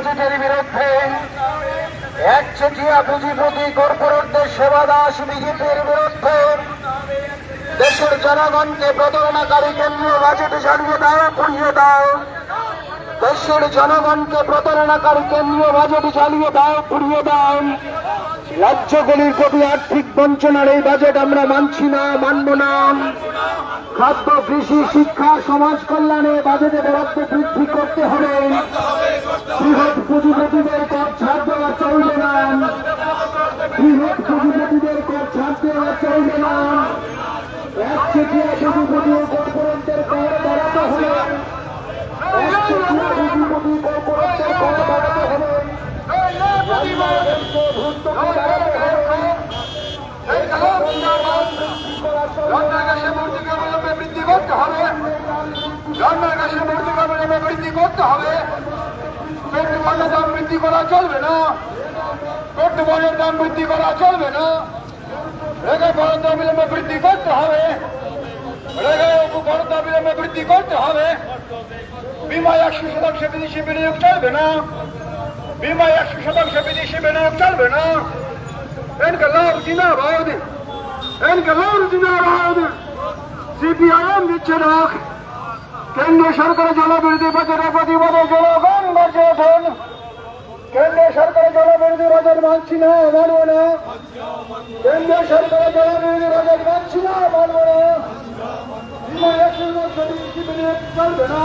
বাজেটের বিরুদ্ধে একচেটিয়া পুঁজিপতি কর্পোরেটদের সেবা দাস বিজেপির বিরুদ্ধে দেশের জনগণকে প্রতারণাকারী কেন্দ্রীয় বাজেট জানিয়ে দাও, পুড়িয়ে দাও। দেশের জনগণকে প্রতারণাকারী কেন্দ্রীয় বাজেট চালিয়ে দাও, পুড়িয়ে দাও। রাজ্যগুলির প্রতি আর্থিক বঞ্চনার এই বাজেট আমরা মানছি না, মানব না। খাদ্য, কৃষি, শিক্ষা, সমাজ কল্যাণে বাজেটে বরাদ্দ বৃদ্ধি করতে হবে। বৃহৎ পুঁজিপতিদের কর ছাড় দেওয়া চলবে না। বৃহৎ পুঁজিপতিদের কর ছাড় দেওয়া চলবে না। ও হবে। একচেটিয়া পুঁজিপতি বৃদ্ধি করতে হবে। রান্নার মূর্তিকে অবিলম্বে বৃদ্ধি করতে হবে। পেট্রোলের দাম বৃদ্ধি করা চলবে না? পেট্রোলের দাম বৃদ্ধি করা চলবে না? রেগায় ভারত অবিলম্বে বৃদ্ধি করতে হবে। রেগায় ভারত অবিলম্বে বৃদ্ধি করতে হবে। বিমা একশো শতাংশ বিদেশি বিনিয়োগ চলবে না? বিমা একশো শতাংশ বিদেশি বিনিয়োগ চলবে না? ইনকলাব জিন্দাবাদ। ইনকলাব জিন্দাবাদ। সিপিআইএম দিচ্ছে ডাক কেন্দ্রীয় সরকারের জনবিরোধী বাজারের প্রতিবাদে জনগণ। ওঠেন কেন্দ্রীয় সরকারের জনবিরোধী বাজার মানছি না, মানব না। কেন্দ্রীয় সরকারের জনবিরোধী বাজার মানছি না, মানব না। চলবে না।